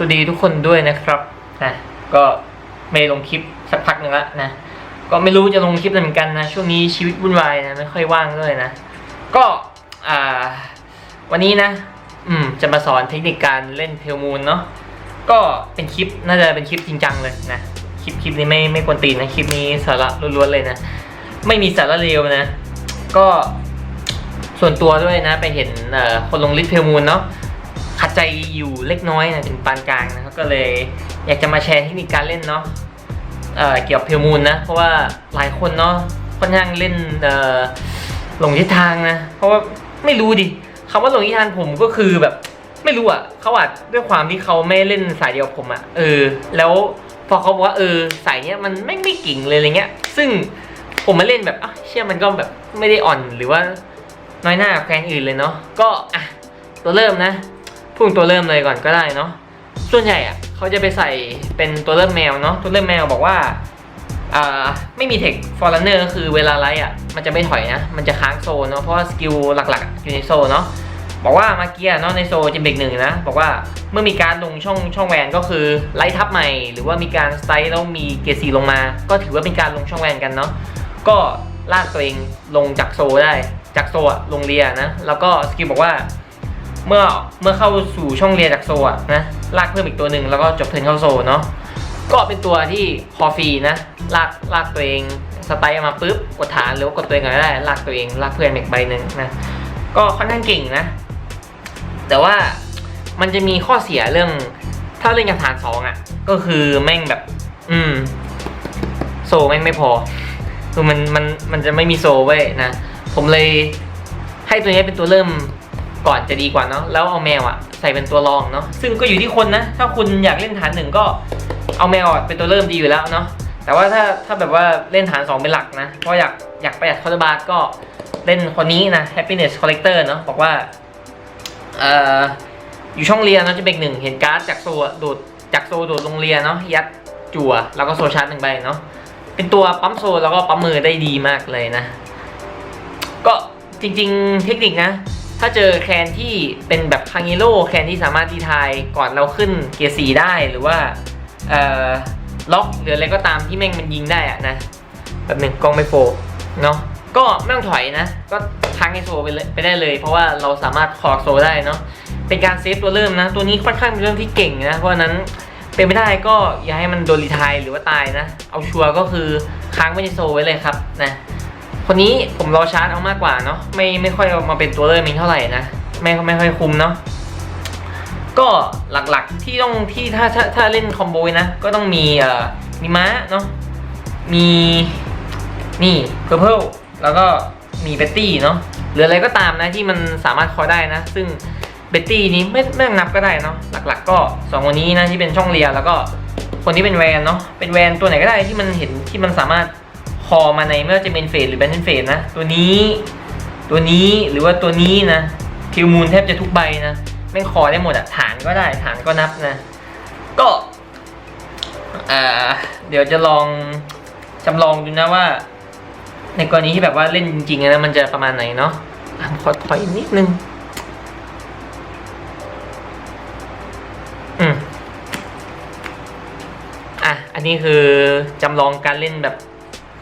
วัสดีทุกคนด้วยนะครับนะก็ไม่ลงคลิปสักพักหนึ่งละนะก็ไม่รู้จะลงคลิปอะไรเหมือนกันนะ ช่วงนี้ชีวิตวุ่นวายนะไม่ค่อยว่างเลยนะ ก็อ่าวันนี้นะ อืมจะมาสอนเทคนิคการเล่นเพลมูนเนาะก็เป็นคลิปน่าจะเป็นคลิปจริงจังเลยนะคลิปคลิปนี้ไม่ไม่กวนตีนนะคลิปนี้สาระล้วนๆเลยนะ ไม่มีสาระเลวนะ ก็ส่วนตัวด้วยนะ ไปเห็นเอ่อคนลงลิทเพลมูนเนาะ ขัดใจอยู่เล็กน้อยนะถึงปานกลางนะครับก็เลยอยากจะมาแชร์เทคนิคการเล่นเนาะเอ่อเกี่ยวกับเพลมูลนะเพราะว่าหลายคนเนาะค่อนข้างเล่นเอ่อหลงทิศทางนะ เพราะว่าไม่รู้ดิคำว่าหลงทิศทางผมก็คือแบบไม่รู้อะเขาอาจด้วยความที่เขาไม่เล่นสายเดียวกับผมอะเออ แล้วพอเขาบอกว่าเออสายเนี้ยมันไม่ไม่กิ่งเลยอะไรเงี้ย ซึ่งผมมาเล่นแบบอะเชื่อมันก็แบบไม่ได้อ่อนหรือว่าน้อยหน้าแฟนอื่นเลยเนาะก็อะตัวเริ่มนะ พูดถึงตัวเริ่มเลยก่อนก็ได้เนาะส่วนใหญ่อะเขาจะไปใส่เป็นตัวเริ่มแมวเนาะตัวเริ่มแมวบอกว่าไม่มีเทคฟอร์ r เนอร์คือเวลาไลท์อะมันจะไม่ถอยนะ มันจะค้างโซนเนาะเพราะสกิลหลักๆอยู่ในโซนเนาะบอกว่ามาเกียเนาะในโซจะเบรกหนึ่งนะบอกว่าเมื่อมีการลงช่องช่องแวนก็คือไล่ทับใหม่ หรือว่ามีการสไตล์แล้วมีเกรดสีลงมา ก็ถือว่าเป็นการลงช่องแวนกันเนาะก็ลากตัวเองลงจากโซได้จากโซอะลงเรียนะแล้วก็สกิลบอกว่า เมื่อเมื่อเข้าสู่ช่องเรียนจากโซะนะลากเพิ่มอีกตัวหนึ่งแล้วก็จบเทิร์นเข้าโซเนาะก็เป็นตัวที่คอฟรีนะลากลากตัวเองสไตล์มาปุ๊บกดฐานหรือว่ากดตัวเองก็ได้ลากตัวเองลากเพื่อนอีกใบหนึ่งนะก็ค่อนข้างเก่งนะ แต่ว่ามันจะมีข้อเสียเรื่อง ถ้าเล่นกับฐานสองอะก็คือแม่งแบบ อืม โซแม่งไม่พอคือมันมันมันจะไม่มีโซไว้ยนะ ผมเลยให้ตัวนี้เป็นตัวเริ่ม ก่อนจะดีกว่าเนาะแล้วเอาแมวอะใส่เป็นตัวรองเนาะซึ่งก็อยู่ที่คนนะ ถ้าคุณอยากเล่นฐานหนึ่งก็เอาแมวอะเป็นตัวเริ่มดีอยู่แล้วเนาะแต่ว่าถ้าถ้าแบบว่าเล่นฐานสองเป็นหลักนะเพราะอยากอยากประหยัดคอร์บาร์ก็เล่นคนนี้นะ happiness collector เนาะบอกว่าเอ่ออยู่ช่องเรียนเนาะจะเบรกหนึ่งเห็นการ์ดจากโซโดดจากโซโดดลงเรียนเนาะยัดจั่วแล้วก็โซชาร์จหนึ่งใบเนาะเป็นตัวปั๊มโซแล้วก็ปั๊มมือได้ดีมากเลยนะ ก็จริง ๆ เทคนิคนะ ถ้าเจอแคนที่เป็นแบบคางฮิโร่แคนที่สามารถดีทายก่อนเราขึ้นเกียร์สีได้หรือว่าล็อกหรืออะไรก็ตามที่แม่งมันยิงได้อะนะแบบหนึ่งกล้องไม่โฟเนาะก็ไม่ต้องถอยนะ ก็ค้างไอโซไปเลยไปได้เลย เพราะว่าเราสามารถคอโซได้เนาะเป็นการเซฟตัวเริ่มนะ ตัวนี้ค่อนข้างเป็นเรื่องที่เก่งนะ เพราะนั้นเป็นไม่ได้ก็อย่าให้มันโดนรีทายหรือว่าตายนะ เอาชัวร์ก็คือค้างไว้ในโซไว้เลยครับนะ คนนี้ผมรอชาร์จเอามากกว่าเนาะไม่ไม่ค่อยเอามาเป็นตัวเริ่มเองเท่าไหร่นะไม่ไม่ค่อยคุ้มเนาะก็หลักๆที่ต้องที่ถ้าถ้าถ้าเล่นคอมโบนะ ก็ต้องมีเอ่อมีม้าเนาะมีนี่เพอร์เพลแล้วก็มีเบตตี้เนาะหรืออะไรก็ตามนะที่มันสามารถคอยได้นะ ซึ่งเบตตี้นี้ไม่ไม่ต้องนับก็ได้เนาะหลัก ๆ ก็สองคนนี้นะที่เป็นช่องเรียแล้วก็คนที่เป็นแวนเนาะเป็นแวนตัวไหนก็ได้ที่มันเห็นที่มันสามารถ คอมาในไม่ว่าจะเป็นเฟสหรือแบนเฟสนะ ตัวนี้ ตัวนี้หรือว่าตัวนี้นะคิวมูลแทบจะทุกใบนะแม่งคอได้หมดอะฐานก็ได้ฐานก็นับนะ ก็อ่าเดี๋ยวจะลองจำลองดูนะว่า ในกรณีที่แบบว่าเล่นจริงๆนะมันจะประมาณไหนเนาะอะขอถอยนิดนึงอืมอะ อันนี้คือจำลองการเล่นแบบ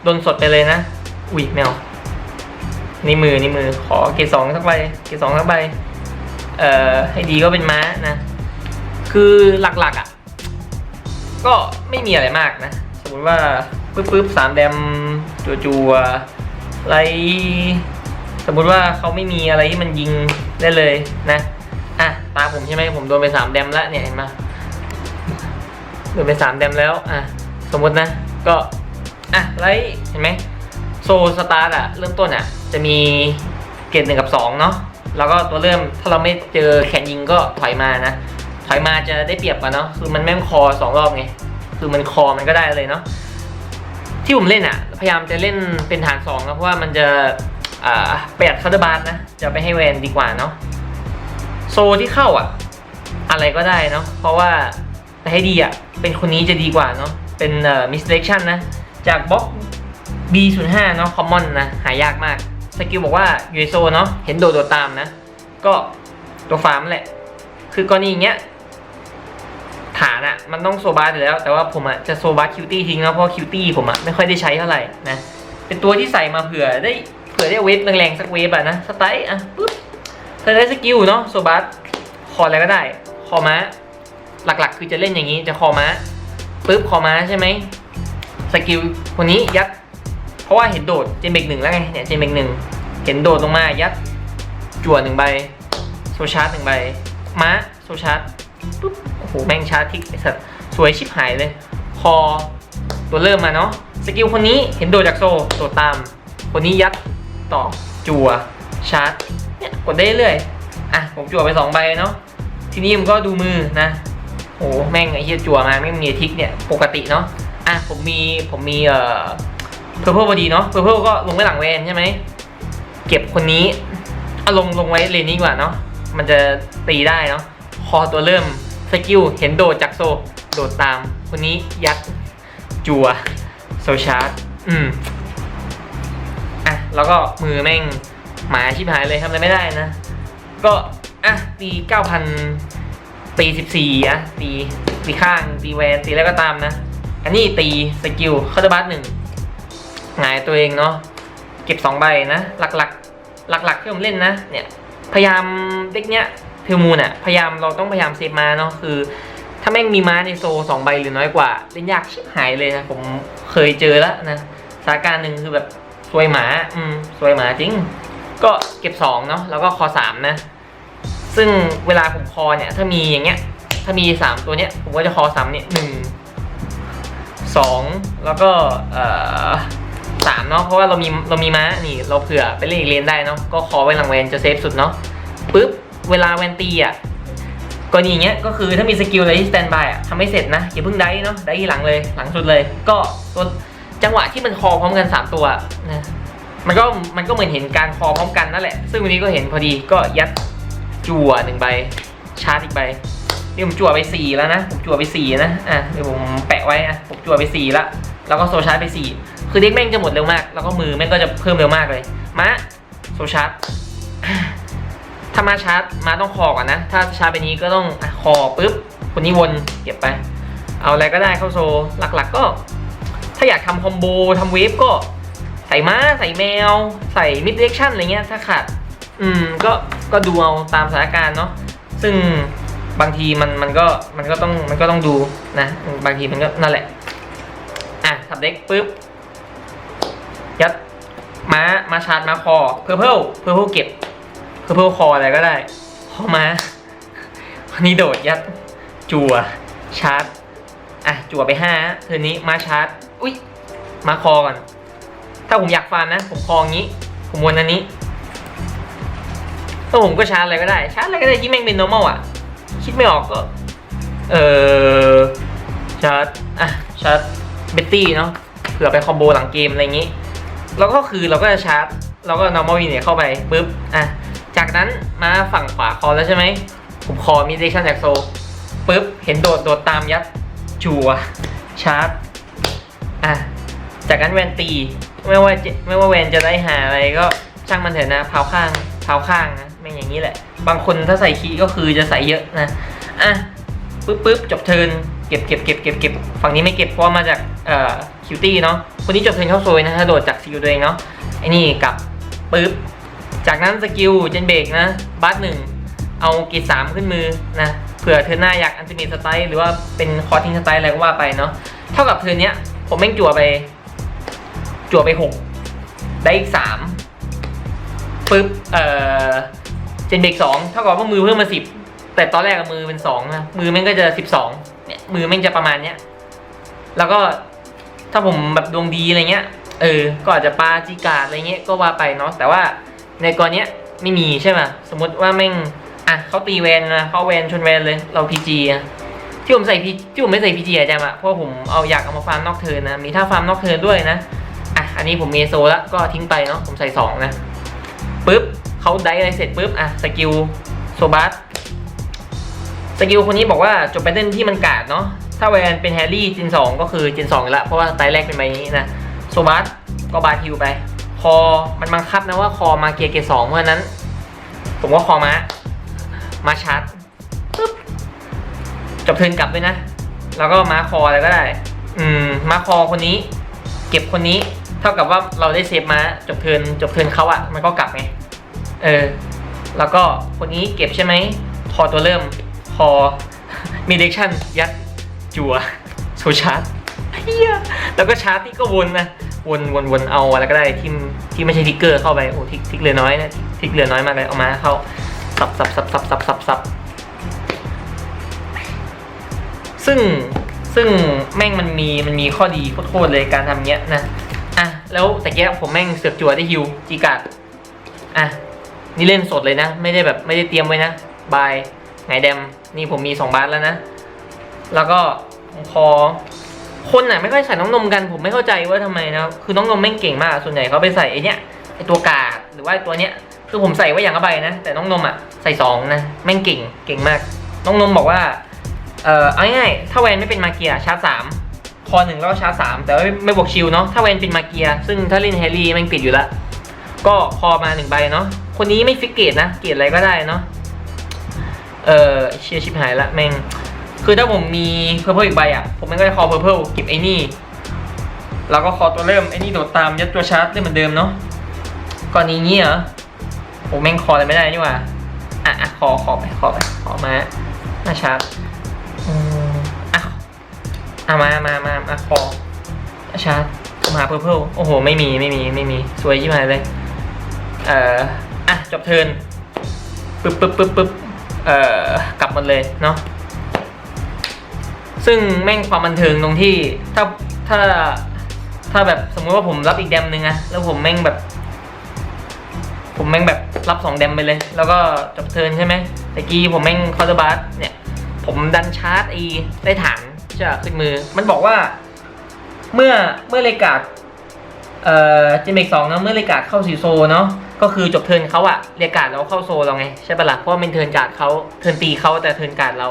โดนสดไปเลยนะ อุ้ยแมวนี่มือนี่มือ ขอเกรดสองสักใบ เกรดสองสักใบ เอ่อ ให้ดีก็เป็นม้านะ คือหลักๆอะ ก็ไม่มีอะไรมากนะ สมมติว่าปึ๊บปึ๊บสามแดมจัวจัวๆไร สมมุติว่าเขาไม่มีอะไรที่มันยิงได้เลยนะ อะ ตาผมใช่ไหมผมโดนไปสามแดมแล้วเนี่ยเห็นไหมโดนไปสามแดมแล้ว อะ สมมตินะ ก็ อะไลท์เห็นไหมโซสตาร์ทอะเริ่มต้นอะจะมีเกรดหนึ่งกับสองเนาะแล้วก็ตัวเริ่มถ้าเราไม่เจอแขนยิงก็ถอยมานะ ถอยมาจะได้เปรียบกว่าเนาะคือมันแม่งคอสองรอบไงคือมันคอมันก็ได้เลยเนาะที่ผมเล่นอะพยายามจะเล่นเป็นฐานสองนะเพราะว่ามันจะอ่าประหยัดคาร์ดบาร์นะจะไปให้แวนดีกว่าเนาะโซที่เข้าอะอะไรก็ได้เนาะเพราะว่าแต่ให้ดีอะเป็นคนนี้จะดีกว่าเนาะเป็นมิสเลคชั่นนะ จากบล็อก B05 เนาะ common นะ หายากมาก สกิลบอกว่ายูโซเนาะเห็นโดดโดดตามนะ ก็ตัวฟาร์มแหละ คือกรณีอย่างเงี้ยฐานอะมันต้องโซบาร์อยู่แล้ว แต่ว่าผมอะจะโซบาร์คิวตี้ทิ้งแล้วเพราะคิวตี้ผมอะไม่ค่อยได้ใช้เท่าไหร่นะ เป็นตัวที่ใส่มาเผื่อได้เผื่อได้เวฟแรงๆสักเวฟอะนะสไตล์อะปุ๊บเธอได้สกิลเนาะโซบาร์คออะไรก็ได้ คอม้า หลักๆ คือจะเล่นอย่างนี้จะคอม้าปุ๊บคอม้าใช่ไหม สกิลคนนี้ยัด เพราะว่าเห็นโดดเจมเบกหนึ่งแล้วไงเนี่ยเจมเบกหนึ่งเห็นโดดลงมายัด จั่วหนึ่งใบโซชาร์จหนึ่งใบม้าโซชาร์จปุ๊บโอ้โหแม่งชาร์จทิกไอสัตว์สวยชิบหายเลย คอตัวเริ่มมาเนาะสกิลคนนี้เห็นโดดจากโซโดดตาม คนนี้ยัดต่อจั่วชาร์จเนี่ยกดได้เรื่อยอะผมจั่วไปสองใบเนาะทีนี้ผมก็ดูมือนะโอ้แม่งไอ้เหี้ยจั่วมาไม่มีทิกเนี่ยปกติเนาะ อะผมมีผมมีเอ่อเพอร์เพลพอดีเนาะเพอร์เพลก็ลงไว้หลังแวนใช่ไหมเก็บคนนี้เอาลงลงไว้เลนนี้กว่าเนาะมันจะตีได้เนาะคอตัวเริ่มสกิลเห็นโดดจากโซ โดดตาม คนนี้ยัดจัวโซชาร์จอืมอะแล้วก็มือแม่งหมาชิบหายเลยทำอะไรไม่ได้นะ ก็อะตีเก้าพันตีสิบสี่อะตีตีข้างตีแวนตีแล้วก็ตามนะ อันนี้ตีสกิลคาร์บัสหนึ่งหงายตัวเองเนาะเก็บสองใบนะหลักๆ หลักๆที่ผมเล่นนะเนี่ยพยายามเด็กเนี้ยเทลมูนอะพยายามเราต้องพยายามเซฟมาเนาะคือ ถ้าแม่งมีม้าในโซสองใบหรือน้อยกว่า เล่นยากชิบหายเลยนะผมเคยเจอแล้วนะสถานการณ์หนึ่งคือแบบซวยหมาอืมซวยหมาจริง ก็เก็บสองเนาะแล้วก็คอสามนะ ซึ่งเวลาผมคอเนี่ยถ้ามีอย่างเงี้ย ถ้ามีสามตัวเนี้ยผมก็จะคอสามเนี่ยหนึ่ง สองแล้วก็สามเนาะเพราะว่าเรามีเรามีม้านี่เราเผื่อไปเล่นอีกเลนได้เนาะก็คอไว้หลังแวนจะเซฟสุดเนาะปุ๊บเวลาแวนตีอะกรณีอย่างเงี้ยก็คือถ้ามีสกิลอะไรที่สแตนบายอะทำไม่เสร็จนะอย่าเพิ่งได้เนาะได้ทีหลังเลยหลังสุดเลย ก็ตัวจังหวะที่มันคอพร้อมกันสามตัวนะมันก็มันก็เหมือนเห็นการคอพร้อมกันนั่นแหละ ซึ่งวันนี้ก็เห็นพอดีก็ยัดจั่วหนึ่งใบชาร์จอีกใบ นี่ผมจั่วไปสี่แล้วนะผมจั่วไปสี่นะอะเดี๋ยวผมแปะไว้อะผมจั่วไปสี่ละแล้วก็โซชาร์จไปสี่คือเด็กแม่งจะหมดเร็วมาก แล้วก็มือแม่งก็จะเพิ่มเร็วมากเลยมาโซชาร์จถ้ามาชาร์จมาต้องคอก่อนนะ ถ้าชาร์จไปนี้ก็ต้องคอปุ๊บคนนี้วนเก็บไป เอาอะไรก็ได้เข้าโซหลักๆก็ ถ้าอยากทำคอมโบทำเวฟก็ใส่ม้าใส่แมว ใส่มิดเ r คชั่นอะไรเงี้ยถ้าขาด อืมก็ก็ดูเอาตามสถานการณ์เนาะซึ่ง บางทีมันมันก็มันก็ต้องมันก็ต้องดูนะ บางทีมันก็นั่นแหละ อะสับเด็กปุ๊บ ยัดม้ามาชาร์จมาคอเพอร์เพลเพอร์เพลเก็บเพอร์เพลคออะไรก็ได้คอม้าวันนี้โดดยัดจั่วชาร์จอะจั่วไปห้าเทอนี้มาชาร์จอุ้ยมาคอก่อน ถ้าผมอยากฟาร์มนะ ผมคออย่างนี้ ผมวนอันนี้ถ้าผมก็ชาร์จอะไรก็ได้ ชาร์จอะไรก็ได้ที่แม่งเป็น normal อะ คิดไม่ออกก็เออชาร์จอะชาร์จเบตตี้เนาะเผื่อไปคอมโบหลังเกมอะไรอย่างนี้ แล้วก็คือเราก็จะชาร์จเราก็ normal วินเนี่ยเข้าไปปุ๊บอะจากนั้นมาฝั่งขวาคอแล้วใช่ไหมผมคอมีเดชั่นจากโซปุ๊บเห็นโดดโดดตามยัดจัวชาร์จอะจากนั้นแวนตีไม่ว่าจะไม่ว่าแวนจะได้หาอะไรก็ช่างมันเถอะนะเผาข้างเผาข้างนะไม่อย่างนี้แหละ บางคนถ้าใส่คีก็คือจะใส่เยอะนะ อะปึ๊บปึ๊บจบเทินเก็บเก็บเก็บเก็บเก็บฝั่งนี้ไม่เก็บเพราะมาจากเอ่อคิวตี้เนาะคนนี้จบเทินเข้าโซยนะถ้าโดดจากสกิลตัวเองเนาะไอ้นี่กลับปึ๊บจากนั้นสกิลเจนเบรกนะบัสหนึ่งเอาเกรดสามขึ้นมือนะเผื่อเทินหน้าอยากอันติเมทสไตล์หรือว่าเป็นคอร์ทิงสไตล์อะไรก็ว่าไปเนาะเท่ากับเทินเนี้ยผมแม่งจั่วไป จั่วไปหกได้อีกสามปึ๊บเอ่อ เจนเบรกสองเท่ากับว่ามือเพิ่มมาสิบแต่ตอนแรกมือเป็นสองนะมือแม่งก็จะสิบสองเนี่ยมือแม่งจะประมาณเนี้ยแล้วก็ถ้าผมแบบดวงดีอะไรเงี้ย เออ ก็อาจจะปาจิกาดอะไรเงี้ยก็ว่าไปเนาะแต่ว่าในกรณีไม่มีใช่ไหมสมมติว่าแม่งอะเขาตีแวนนะเขาแวนชนแวนเลยเราพีจีที่ผมใส่พีที่ผมไม่ใส่พีจีอะจำอะเพราะผมเอาอยากเอามาฟาร์มนอกเทินนะมีท่าฟาร์มนอกเทินด้วยนะอะอันนี้ผมเมโซแล้วก็ทิ้งไปเนาะผมใส่สองนะปุ๊บ เขาได้อะไรเสร็จปุ๊บอะสกิลโซบัสสกิลคนนี้บอกว่าจบไปเล่นที่มันกาดเนาะถ้าแวนเป็นแฮร์รี่จินสองก็คือจินสองละเพราะว่าไตแรกเป็นใบนี้นะโซบัสก็บาทิวไป คอมันบังคับนะว่าคอมาเกียร์เกียร์สองเพราะนั้น ผมก็คอมามาชาร์จปุ๊บจบเทินกลับด้วยนะ แล้วก็ม้าคออะไรก็ได้ อืมม้าคอคนนี้ เก็บคนนี้ เท่ากับว่าเราได้เซฟม้าจบเทินจบเทินเขาอะมันก็กลับไง เออ แล้วก็คนนี้เก็บใช่ไหมคอตัวเริ่มคอมีเด็กชั่นยัดจัวโซชาร์จเฮียแล้วก็ชาร์จที่ก็วนนะ วนวนวนเอาอะไรก็ได้ที่ที่ไม่ใช่ทิกเกอร์เข้าไปโอ้ทิกทิกเหลือน้อยนะทิกทิกเหลือน้อยมากเลยเอามาเข้าสับสับสับสับสับสับสับซึ่งซึ่งแม่งมันมีมันมีข้อดีโคตรเลยการทำเงี้ยนะ อะ แล้วแต่แกผมแม่งเสือกจัวได้ฮิวจีกัดอะ นี่เล่นสดเลยนะ ไม่ได้แบบไม่ได้เตรียมไว้นะ บายไงแดม นี่ผมมี 2 บาทแล้วนะ แล้วก็คอคนน่ะไม่ค่อยใส่น้องนมกัน ผมไม่เข้าใจว่าทำไมนะ คือน้องนมแม่งเก่งมาก ส่วนใหญ่เขาไปใส่ไอเนี้ยไอตัวกาดหรือว่าตัวเนี้ย คือผมใส่ไว้อย่างละใบนะ แต่น้องนมอะใส่สองนะแม่งเก่งเก่งมาก น้องนมบอกว่า เออเอาง่ายๆถ้าแวนไม่เป็นมาเกียชาร์จสามคอหนึ่งแล้วก็ชาร์จสามแต่ไม่ไม่บวกชิลเนาะ ถ้าแวนเป็นมาเกีย ซึ่งถ้าเล่นแฮร์รี่แม่งติดอยู่ละ ก็คอมาหนึ่งใบเนาะ คนนี้ไม่ฟิกเกตนะ เกตอะไรก็ได้เนาะ เออเชียร์ชิบหายละแม่ง คือถ้าผมมีเพอร์เพลอีกใบอะ ผมไม่ก็จะคอเพอร์เพลเก็บไอ้นี่ แล้วก็คอตัวเริ่มไอ้นี่โดดตามยัดตัวชาร์จได้เหมือนเดิมเนาะก่อนนี้เงี้ยเหรอโอ้แม่งคออะไรไม่ได้นี่ว่าอะอะคอคอไปคอไปคอมามาชาร์จอะอะมามามามาคอชาร์จมาเพอร์เพลโอ้โห ไม่มีไม่มีไม่มีสวยยิ่งเลย เอ่อ อะจบเทินปึ๊บปึ๊บปึ๊บปึ๊บเอ่อกลับหมดเลยเนาะซึ่งแม่งความบันเทิงตรงที่ถ้าถ้าถ้าแบบสมมติว่าผมรับอีกแดมหนึ่งอะแล้วผมแม่งแบบ ผมแม่งแบบรับสองแดมไปเลย แล้วก็จบเทินใช่ไหมตะกี้ผมแม่งคอร์ดบัสเนี่ย ผมดันชาร์จไอได้ฐานจะขึ้นมือ มันบอกว่า เมื่อเมื่อเลกาดเอ่อจมเมกสองนะเมื่อเลกาดเข้าสีโซเนาะ ก็คือจบเทิร์นเขาอะเลกกาดเราเข้าโซเราไงใช่ปะล่ะเพราะว่าเป็นเทิร์นการ์ดเขาเทิร์นตีเขาแต่เทิร์นการ์ดเรา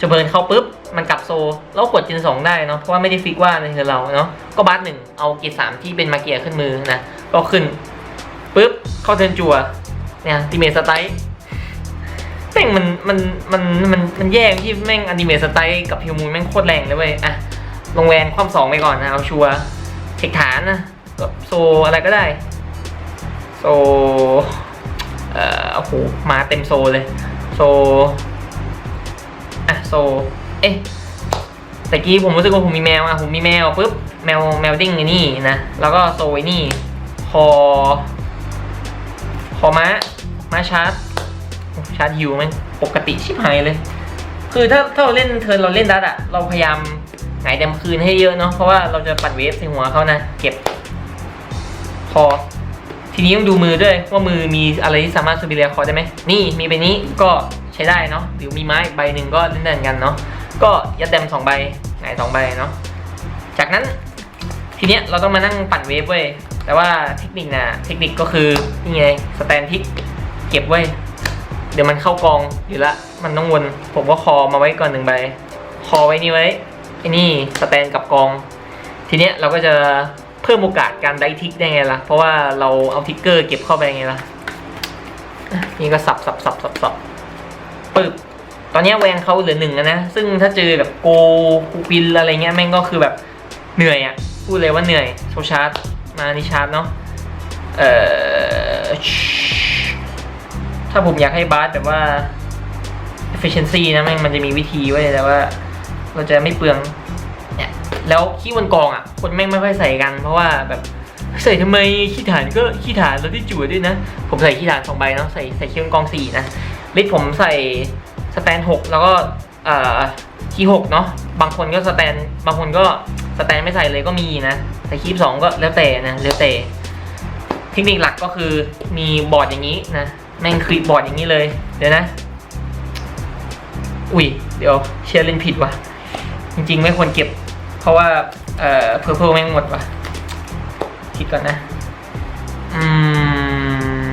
จบเทิร์นเขาปุ๊บมันกลับโซแล้วกดจินสองได้เนาะเพราะว่าไม่ได้ฟิกว่าในเทิร์นเราเนาะก็บัสหนึ่งเอาเกียร์สามที่เป็นมาเกียร์ขึ้นมือนะก็ขึ้นปุ๊บเข้าเทิร์นจัวเนี่ยติเมสไตล์แม่งมันมันมันมันมันแย่ที่แม่งอนิเมะสไตล์กับฮิวมูนแม่งโคตรแรงเลยเว้ยอะลงแวนความสองไปก่อนนะเอาชัวร์เทคฐานนะกับโซอะไรก็ได้ โซเอ่อโอ้โหมาเต็มโซเลย โซอะโซ เอ๊ะแต่กี้ผมรู้สึกว่าผมมีแมวอะผมมีแมวปุ๊บแมวแมวดิ้งไอ้นี่นะแล้วก็โซไอ้นี่คอคอม้าม้าชาร์จชาร์จฮิวแมันปกติชิบหายเลย คือถ้าถ้าเราเล่นเทิร์นเราเล่นดัตอะเราพยายามหงายแดมคืนให้เยอะเนาะเพราะว่าเราจะปั่นเวฟใส่หัวเขานะเก็บพอ ทีนี้ต้องดูมือด้วยว่ามือมีอะไรที่สามารถซูบิเลียคอได้ไหมนี่มีใบนี้ก็ใช้ได้เนาะหรือมีไม้ใบหนึ่งก็เล่นได้เหมือนกันเนาะก็ยัดแดมสองใบหงายสองใบเนาะจากนั้นทีเนี้ยเราต้องมานั่งปั่นเวฟเว้ยแต่ว่าเทคนิคนะเทคนิคก็คือนี่ไงสแตนทิกเก็บไว้ เดี๋ยวมันเข้ากองอยู่ละ มันต้องวน ผมก็คอมาไว้ก่อนหนึ่งใบ คอไว้นี่ไว้ไอ้นี่สแตนกับกอง ทีเนี้ยเราก็จะ เพิ่มโอกาสการได้ทิกได้ไงล่ะ เพราะว่าเราเอาทิกเกอร์เก็บเข้าไปไงล่ะอะ นี่ก็สับสับสับสับสับปึ๊บตอนนี้แวนเขาเหลือหนึ่งนะ ซึ่งถ้าเจอแบบโกคูวินอะไรเงี้ยแม่งก็คือแบบเหนื่อยอะ่ะ พูดเลยว่าเหนื่อยโซชาร์จมานิชาร์จเนาะ เอ่อ ถ้าผมอยากให้บาสแบบว่า efficiency นะแม่งมันจะมีวิธีไว้แต่ว่า เราจะไม่เปลือง แล้วขี้บนกองอะ คนแม่งไม่ค่อยใส่กัน เพราะว่าแบบใส่ทำไมขี้ฐานก็ขี้ฐานแล้วที่จั่วด้วยนะ ผมใส่ขี้ฐานสองใบเนาะใส่ใส่ขี้บนกองสี่นะลิทผมใส่สแตนหกแล้วก็เอ่อขี้หกเนาะบางคนก็สแตนบางคนก็สแตนไม่ใส่เลยก็มีนะใส่คีบสองก็แล้วแต่นะแล้วแต่เทคนิคหลักก็คือมีบอร์ดอย่างนี้นะแม่งคลิปบอร์ดอย่างนี้เลย เดี๋ยวนะ อุ้ยเดี๋ยวเชียร์เล่นผิดว่ะ จริง ๆ ไม่ควรเก็บ เพราะว่า เอ่อเพอร์เพลแม่งหมดว่ะ คิดก่อนนะ อืม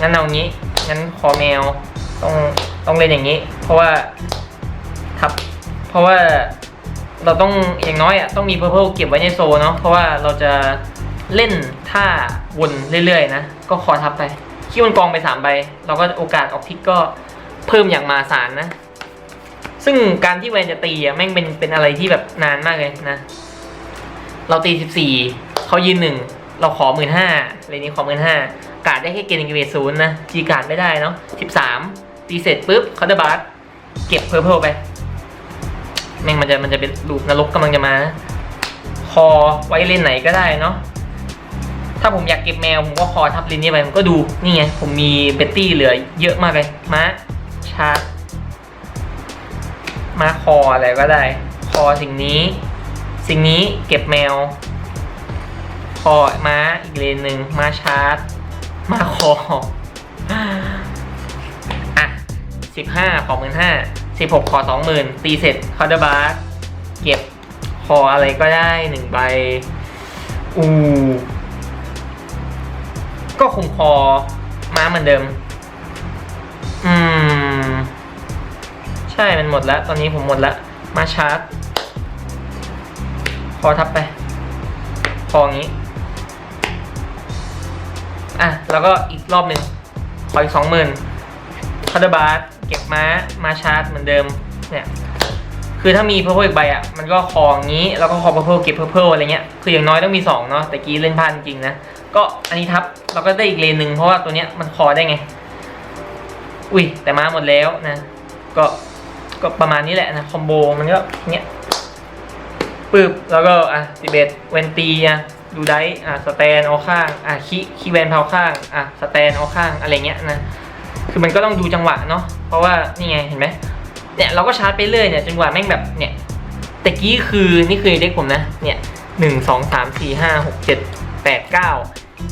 งั้นเอางี้ งั้นขอแมว ต้องต้องเล่นอย่างนี้ เพราะว่าครับ เพราะว่าเราต้องอย่างน้อยอะต้องมีเพอร์เพลเก็บไว้ในโซเนาะเพราะว่าเราจะเล่นท่าวนเรื่อยๆนะ ก็คอทับไปขี้มันกองไปสามใบเราก็โอกาสออกทิกก็เพิ่มอย่างมาศาลนะ ซึ่งการที่แวนจะตีอะแม่งเป็นเป็นอะไรที่แบบนานมากเลยนะ เราตีสิบสี่เขายืนหนึ่งเราขอหมื่นห้าเลยนี้ขอหมื่นห้ากาดได้แค่เกณฑ์เกรดศูนย์นะจีการดไม่ได้เนาะสิบสามตีเสร็จปุ๊บเขาเดบัสเก็บเพอร์เพลไป แม่งมันจะมันจะเป็นลูกนรกกำลังจะมา คอไว้เลนไหนก็ได้เนาะถ้าผมอยากเก็บแมว ผมก็คอทับลินนี้ไปผมก็ดูนี่ไง ผมมีเบตตี้เหลือเยอะมากเลยม้าชาร์ มาคออะไรก็ได้ คอสิ่งนี้ สิ่งนี้เก็บแมว คอม้าอีกเลนหนึ่งมาชาร์จ มาคอ อะสิบห้าขอหมื่นห้าสิบหกขอสองหมื่นตีเสร็จคาร์ดบาร์เก็บคออะไรก็ได้หนึ่งใบ อู ก็คงคอม้าเหมือนเดิม ช่มันหมดแล้ว ตอนนี้ผมหมดแล้ว มาชาร์จคอทับไปคอองนี้ อะ แล้วก็อีกรอบหนึ่งขออีกสองหมื่นคาร์ดบาร์เก็บม้ามาชาร์จเหมือนเดิม เนี่ย คือถ้ามีเพ r ร์ e อีกใบอะ มันก็คอองนี้ แล้วก็คอเพ r ร์ e เก็บเพ r ร์ e อะไรเงี้ย คืออย่างน้อยต้องมีสองเนาะ แต่กี้เล่นพลาดจริงนะ ก็อันนี้ทับ เราก็ได้อีกเลนหนึ่งเพราะว่าตัวเนี้ยมันคอได้ไง อุ้ยแต่มาหมดแล้วนะ ก็ ก็ประมาณนี้แหละนะคอมโบมันก็เนี้ยปึ๊บแล้วก็อะสิเบตเวนตีอะดูได้อะสแตนเอาข้างอะคีคีแวนเผาข้างอะสแตนเอาข้างอะไรเงี้ยนะคือมันก็ต้องดูจังหวะเนาะเพราะว่านี่ไงเห็นไหมเนี่ยเราก็ชาร์จไปเรื่อยเนี่ยจนกว่าแม่งแบบเนี่ยแต่กี้คือนี่คือเด็กผมนะเนี่ยหนึ่งสองสามสี่ห้าหกเจ็ดแปดเก้า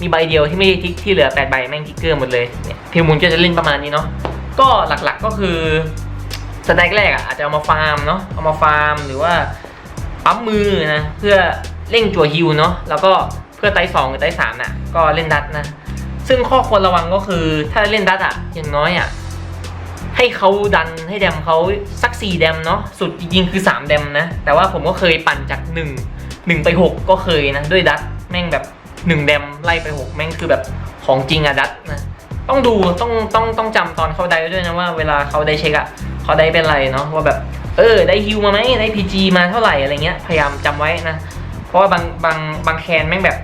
มีใบเดียวที่ไม่ได้ทิกที่เหลือแปดใบแม่งทิกเกอร์หมดเลยเนี่ยพิวมูลก็จะเล่นประมาณนี้เนาะก็หลักๆก็คือ สแต็กแรกอะอาจจะเอามาฟาร์มเนาะเอามาฟาร์มหรือว่าปั๊มมือนะเพื่อเร่งจั่วฮิวเนาะแล้วก็เพื่อไต่สองหรือไต่สามน่ะก็เล่นดัตนะ ซึ่งข้อควรระวังก็คือถ้าเล่นดัตอะอย่างน้อยอะให้เขาดันให้แดมเขาสักสี่แดมเนาะสุดจริงๆคือ3แดมนะ แต่ว่าผมก็เคยปั่นจาก1 1ไป6ก็เคยนะ ด้วยดัตแม่งแบบ1แดมไล่ไป6แม่งคือแบบของจริงอะดัตนะ ต้องดูต้องต้องต้องจำตอนเขาได้ด้วยนะว่าเวลาเขาได้เช็คอะเขาได้เป็นไรเนาะว่าแบบเออได้ฮิวมาไหมได้พีจีมาเท่าไหร่อะไรเงี้ยพยายามจำไว้นะ เพราะว่าบางบางบางแคนแม่งแบบ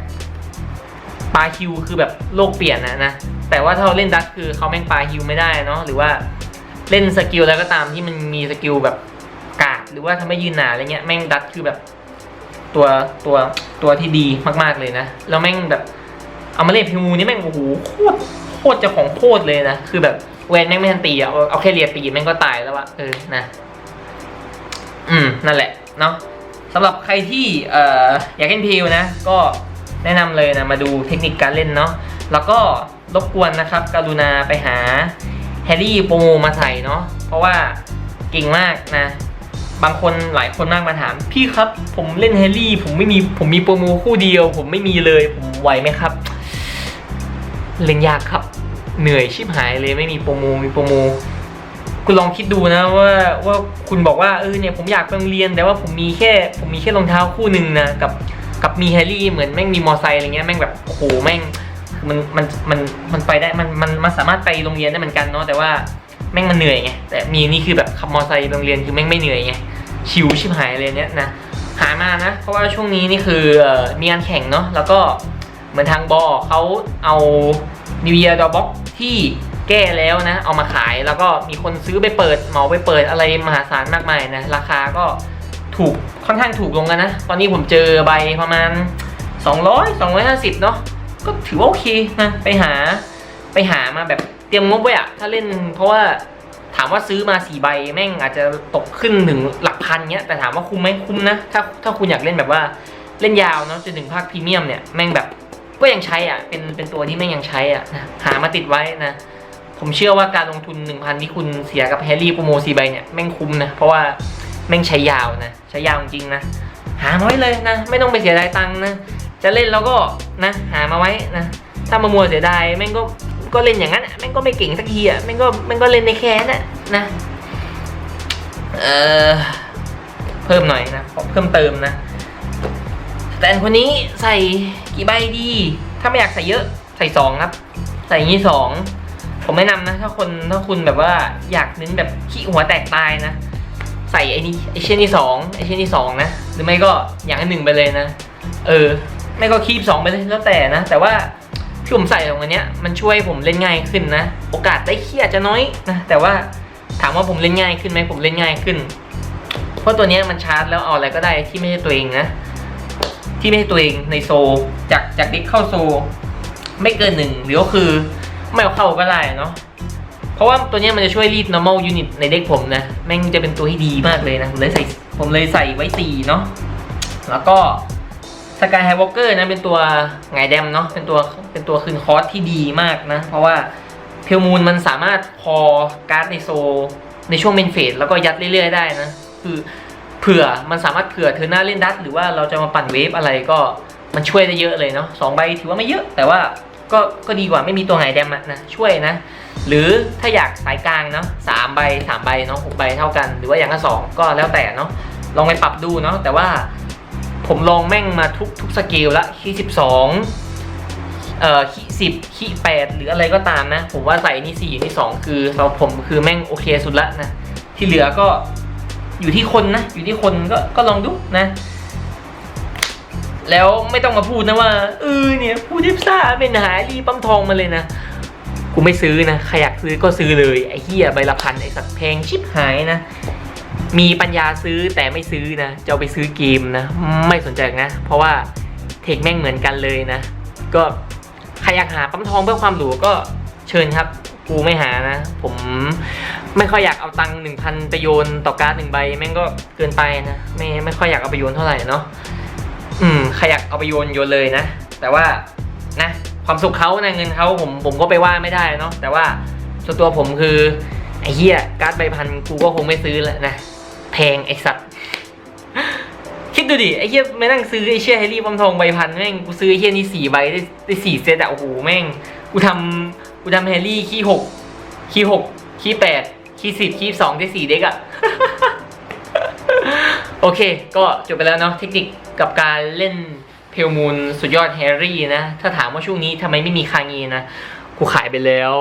ปลาฮิวคือแบบโลกเปลี่ยนนะนะแต่ว่าถ้าเราเล่นดัตคือเขาแม่งปลาฮิวไม่ได้เนาะหรือว่าเล่นสกิลแล้วก็ตามที่มันมีสกิลแบบกาดหรือว่าทำให้ยืนหนาอะไรเงี้ยแม่งดัดคือแบบตัวตัวตัวที่ดีมากๆเลยนะแล้วแม่งแบบเอามาเล่นพิมูนี่แม่งโอ้โหโคตร ตรจะของโคตรเลยนะ คือแบบแวนแม่งไม่ทันตีอะเอาเอาแค่เรียตีแม่งก็ตายแล้ววะเออนะ อืม นั่นแหละเนาะสำหรับใครที่เอ่ออยากเล่นพิวนะ ก็แนะนำเลยนะ มาดูเทคนิคการเล่นเนาะแล้วก็รบกวนนะครับ กรุณาไปหาแฮร์รี่โปรโมมาใส่เนาะเพราะว่าเก่งมากนะ บางคนหลายคนมากมาถาม พี่ครับ ผมเล่นแฮร์รี่ ผมไม่มีผมมีโปรโมคู่เดียว ผมไม่มีเลย ผมไหวไหมครับ เล่นยากครับ เหนื่อยชิบหายเลยไม่มีโปรโมมีโปรโมคุณลองคิดดูนะว่าว่าคุณบอกว่าเออเนี่ยผมอยากไปโรงเรียนแต่ว่าผมมีแค่ผมมีแค่รองเท้าคู่หนึ่งนะกับกับมีแฮร์รี่เหมือนแม่งมีมอไซค์อะไรเงี้ยแม่งแบบโอ้โหแม่งมันมันมันมันไปได้มันมันมันสามารถไปโรงเรียนได้เหมือนกันเนาะแต่ว่าแม่งมันเหนื่อยไงแต่มีนี่คือแบบขับมอเตอร์ไซค์โรงเรียนคือแม่งไม่เหนื่อยไงชิวชิบหายเลยเนี้ยนะหามานะเพราะว่าช่วงนี้นี่คือเอ่อมีงานแข่งเนาะแล้วก็ เหมือนทางบอเขาเอา New Year d o Box ที่แก้แล้วนะ เอามาขายแล้วก็มีคนซื้อไปเปิดเหมาไปเปิดอะไรมหาศาลมากมายนะ ราคาก็ถูกค่อนข้างถูกลงกันนะ ตอนนี้ผมเจอใบประมาณ 200 250 เนาะก็ถือว่าโอเคนะไปหาไปหามาแบบเตรียมงบไว้อะถ้าเล่นเพราะว่าถามว่าซื้อมาสี่ใบแม่งอาจจะตกขึ้นถึงหลักพันเงี้ยแต่ถามว่าคุ้มไหมคุ้มนะ ถ้าถ้าคุณอยากเล่นแบบว่าเล่นยาวเนาะจนถึงภาคพรีเมียมเนี่ยแม่งแบบ ก็ยังใช้อะ เป็นเป็นตัวที่แม่งยังใช้อะนะหามาติดไว้นะ ผมเชื่อว่าการลงทุน 1,000 ที่คุณเสียกับแฮร์รี่โปรโมซีใบเนี่ยแม่งคุ้มนะ เพราะว่าแม่งใช้ยาวนะ ใช้ยาวจริงนะ หามาไว้เลยนะ ไม่ต้องไปเสียดายตังค์นะ จะเล่นแล้วก็นะ หามาไว้นะ ถ้ามามัวเสียดายแม่งก็ก็เล่นอย่างนั้นแม่งก็ไม่เก่งสักทีอะแม่งก็แม่งก็เล่นในแค่นั้นอะนะ เออเพิ่มหน่อยนะ เพิ่มเติมนะ แต่คนนี้ใส่กี่ใบดี ถ้าไม่อยากใส่เยอะใส่สองครับ ใส่ย่างนี้สองผมแนะนำนะ ถ้าคนถ้าคุณแบบว่าอยากเน้นแบบขี้หัวแตกตายนะ ใส่ไอ้นี่ไอ้เช่นที่สองไอ้เช่นที่สองนะ หรือไม่ก็อย่างหนึ่งไปเลยนะ เออ ไม่ก็คีบสองไปเลยแล้วแต่นะ แต่ว่าที่ผมใส่ตรงอันเนี้ยมันช่วยผมเล่นง่ายขึ้นนะ โอกาสได้เคียอาจจะน้อยนะ แต่ว่าถามว่าผมเล่นง่ายขึ้นไหมผมเล่นง่ายขึ้น เพราะตัวเนี้ยมันชาร์จแล้วเอาอะไรก็ได้ที่ไม่ใช่ตัวเองนะ ที่ไม่ใช่ตัวเองในโซลจากจากเด็กเข้าโซลไม่เกินหนึ่งหรือก็คือไม่เอาเข้าก็ได้เนาะเพราะว่าตัวเนี้ยมันจะช่วยรีด normal unit ในเด็กผมนะ แม่งจะเป็นตัวที่ดีมากเลยนะ ผมเลยใส่ผมเลยใส่ไว้สีเนาะแล้วก็สกายไฮวอ k เกอร์นะเป็นตัวไงแดมเนาะเป็นตัวเป็นตัวคืนคอสที่ดีมากนะ เพราะว่าเพลมูลมันสามารถพอการ์ดในโซ ในช่วงเมนเฟสแล้วก็ยัดเรื่อยๆได้นะ คือ ผื่อมันสามารถเผื่อเธอหน้าเล่นดัตหรือว่าเราจะมาปั่นเวฟอะไรก็มันช่วยได้เยอะเลยเนาะสองใบถือว่าไม่เยอะ แต่ว่าก็ก็ดีกว่าไม่มีตัวไงแดมนะช่วยนะ หรือถ้าอยากสายกลางเนาะสามใบสามใบเนาะหกใบเท่ากัน หรือว่าอย่างละสองก็แล้วแต่เนาะลองไปปรับดูเนาะแต่ว่าผมลองแม่งมาทุกทุกสเกลละคีสิบสองเอ่อคีสิบคีแปดหรืออะไรก็ตามนะ ผมว่าใส่นี่สี่นี่สองคือสำหรับผมคือแม่งโอเคสุดละนะที่เหลือก็ อยู่ที่คนนะ อยู่ที่คนก็ก็ลองดูนะ แล้วไม่ต้องมาพูดนะว่าเออเนี่ยผู้ทิพซ่าเป็นหายรีปั๊มทองมาเลยนะกูไม่ซื้อนะใครอยากซื้อก็ซื้อเลยไอ้เหี้ยใบละพันไอ้สัตว์แพงชิบหายนะ มีปัญญาซื้อแต่ไม่ซื้อนะจะเอาไปซื้อเกมนะ ไม่สนใจนะ เพราะว่าเทคแม่งเหมือนกันเลยนะ ก็ใครอยากหาปั๊มทองเพื่อความหรูก็เชิญครับ กูไม่หานะ ผม ไม่ค่อยอยากเอาตังค์หนึ่งพันไปโยนต่อการ์ดหนึ่งใบแม่งก็เกินไปนะไม่ไม่ค่อยอยากเอาไปโยนเท่าไหร่เนาะอืมใครอยากเอาไปโยนโยนเลยนะ แต่ว่านะความสุขเขานะเงินเขาผมผมก็ไปว่าไม่ได้เนาะแต่ว่าส่วนตัวผมคือไอ้เหี้ยการ์ดใบพันกูก็คงไม่ซื้อแล้วนะแพงไอ้สัตว์คิดดูดิไอ้เหี้ยไม่นั่งซื้อไอ้เชี่ยแฮร์รี่ปอมทองใบพันแม่งกูซื้อไอ้เหี้ยนี่สี่ใบได้ได้สี่เซตอะโอ้โหแม่งกูทำกูทำแฮร์รี่ขี้หกขี้หกขี้แปด ขี้สิบขี้สองได้สี่เด็กอะโอเค ก็จบไปแล้วเนาะเทคนิคกับการเล่นเพลมูลสุดยอดแฮร์รี่นะ ถ้าถามว่าช่วงนี้ทำไมไม่มีคางีนะ กูขายไปแล้ว